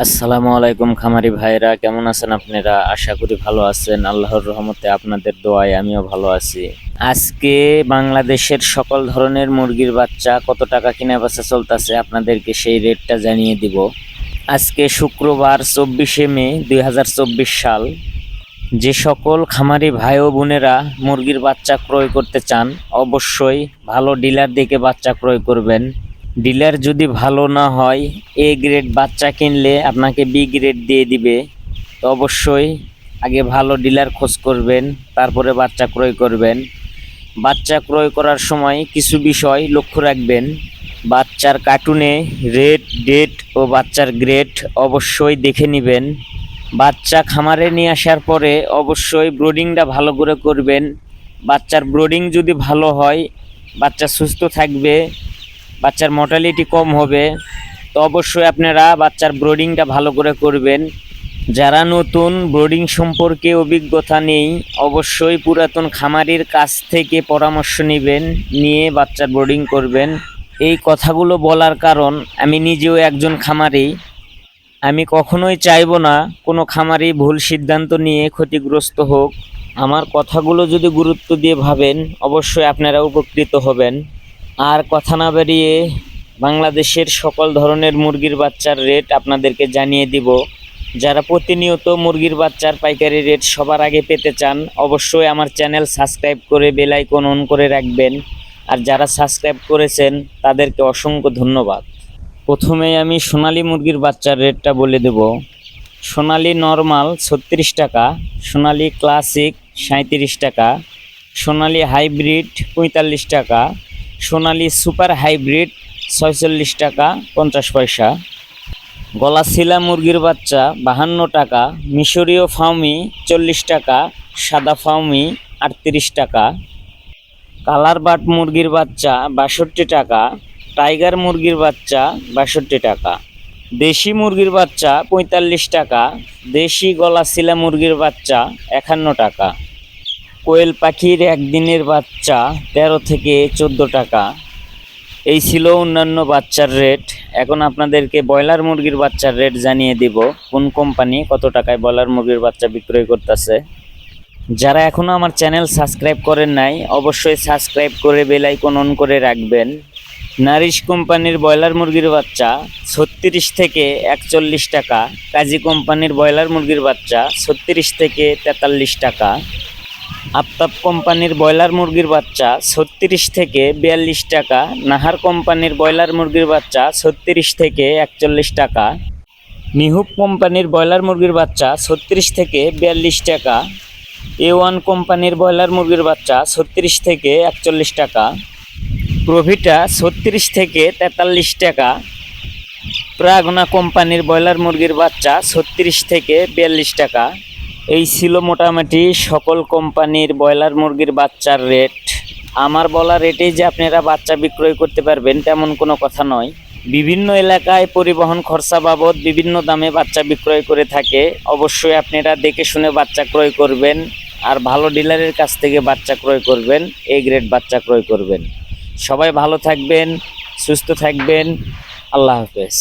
আসসালামু আলাইকুম খামারি ভাইরা কেমন আছেন আপনারা? আশা করি ভালো আছেন। আল্লাহর রহমতে আপনাদের দোয়ায় আমিও ভালো আছি। আজকে বাংলাদেশের সকল ধরনের মুরগির বাচ্চা কত টাকা কিনা বেচা চলতেছে আপনাদেরকে সেই রেটটা জানিয়ে দিব। আজকে শুক্রবার চব্বিশে মে দুই হাজার চব্বিশ সাল। যে সকল খামারি ভাই ও বোনেরা মুরগির বাচ্চা ক্রয় করতে চান, অবশ্যই ভালো ডিলার দেখে বাচ্চা ক্রয় করবেন। ডিলার যদি ভালো না হয়, এ গ্রেড বাচ্চা কিনলে আপনাকে বি গ্রেড দিয়ে দিবে। তো অবশ্যই আগে ভালো ডিলার খোঁজ করবেন, তারপরে বাচ্চা ক্রয় করবেন। বাচ্চা ক্রয় করার সময় কিছু বিষয় লক্ষ্য রাখবেন। বাচ্চার কার্টুনে রেড ডেট ও বাচ্চার গ্রেড অবশ্যই দেখে নেবেন। বাচ্চা খামারে নিয়ে আসার পরে অবশ্যই ব্রোডিংটা ভালো করে করবেন। বাচ্চার ব্রোডিং যদি ভালো হয়, বাচ্চা সুস্থ থাকবে বাচ্চার মর্টালিটি কম হবে, তো অবশ্যই আপনারা বাচ্চার ব্রোডিংটা ভালো করে করবেন। যারা নতুন ব্রোডিং সম্পর্কে অভিজ্ঞতা নেই, অবশ্যই পুরাতন খামারির কাছ থেকে পরামর্শ নেবেন, নিয়ে বাচ্চার ব্রোডিং করবেন। এই কথাগুলো বলার কারণ, আমি নিজেও একজন খামারি। আমি কখনোই চাইব না কোনো খামারি ভুল সিদ্ধান্ত নিয়ে ক্ষতিগ্রস্ত হোক। আমার কথাগুলো যদি গুরুত্ব দিয়ে ভাবেন, অবশ্যই আপনারা উপকৃত হবেন। আর কথা না বেরিয়ে বাংলাদেশের সকল ধরনের মুরগির বাচ্চার রেট আপনাদেরকে জানিয়ে দিব। যারা প্রতিনিয়ত মুরগির বাচ্চার পাইকারি রেট সবার আগে পেতে চান, অবশ্যই আমার চ্যানেল সাবস্ক্রাইব করে বেল আইকন অন করে রাখবেন। আর যারা সাবস্ক্রাইব করেছেন, তাদেরকে অসংখ্য ধন্যবাদ। প্রথমে আমি সোনালী মুরগির বাচ্চার রেটটা বলে দেব। সোনালী নর্মাল ছত্রিশ টাকা, সোনালী ক্লাসিক সাঁত্রিশ টাকা, সোনালী হাইব্রিড পঁয়তাল্লিশ টাকা সোনালী সুপার হাইব্রিড ছয়চল্লিশ টাকা পঞ্চাশ পয়সা। গলাশিলা মুরগির বাচ্চা বাহান্ন টাকা, মিশরীয় ফাউমি চল্লিশ টাকা, সাদা ফাউমি আটত্রিশ টাকা। কালার বাট মুরগির বাচ্চা বাষট্টি টাকা, টাইগার মুরগির বাচ্চা বাষট্টি টাকা। দেশি মুরগির বাচ্চা পঁয়তাল্লিশ টাকা, দেশি গলাশিলা মুরগির বাচ্চা একান্ন টাকা। কোয়েল পাখির একদিনের বাচ্চা, তেরো থেকে চোদ্দ টাকা। এই ছিল অন্যান্য বাচ্চার রেট এখন আপনাদেরকে ব্রয়লার মুরগির বাচ্চার রেট জানিয়ে দিব। কোন কোম্পানি কত টাকায় ব্রয়লার মুরগির বাচ্চা বিক্রয় করতেছে। যারা এখনও আমার চ্যানেল সাবস্ক্রাইব করেন নাই, অবশ্যই সাবস্ক্রাইব করে বেল আইকন অন করে রাখবেন। নারিশ কোম্পানির ব্রয়লার মুরগির বাচ্চা, ছত্রিশ থেকে একচল্লিশ টাকা। কাজী কোম্পানির ব্রয়লার মুরগির বাচ্চা, ছত্রিশ থেকে তেতাল্লিশ টাকা। আফতাব কোম্পানির ব্রয়লার মুরগির বাচ্চা ছত্রিশ থেকে বিয়াল্লিশ টাকা, নাহার কোম্পানির ব্রয়লার মুরগির বাচ্চা ছত্রিশ থেকে একচল্লিশ টাকা মিহুব কোম্পানির ব্রয়লার মুরগির বাচ্চা ছত্রিশ থেকে বিয়াল্লিশ টাকা, এ ওয়ান কোম্পানির ব্রয়লার মুরগির বাচ্চা ছত্রিশ থেকে একচল্লিশ টাকা, প্রভিটা ছত্রিশ থেকে তেতাল্লিশ টাকা, প্রাগনা কোম্পানির ব্রয়লার মুরগির বাচ্চা ছত্রিশ থেকে বিয়াল্লিশ টাকা। এই ছিল মোটামুটি সকল কোম্পানির ব্রয়লার মুরগির বাচ্চার রেট। আমার বলা রেটেই যে আপনারা বাচ্চা বিক্রয় করতে পারবেন তেমন কোনো কথা নয়। বিভিন্ন এলাকায় পরিবহন খরচা বাবদ বিভিন্ন দামে বাচ্চা বিক্রয় করে থাকে। অবশ্যই আপনারা দেখে শুনে বাচ্চা ক্রয় করবেন আর ভালো ডিলারের কাছ থেকে বাচ্চা ক্রয় করবেন, এ গ্রেড বাচ্চা ক্রয় করবেন। সবাই ভালো থাকবেন, সুস্থ থাকবেন। আল্লাহ হাফেজ।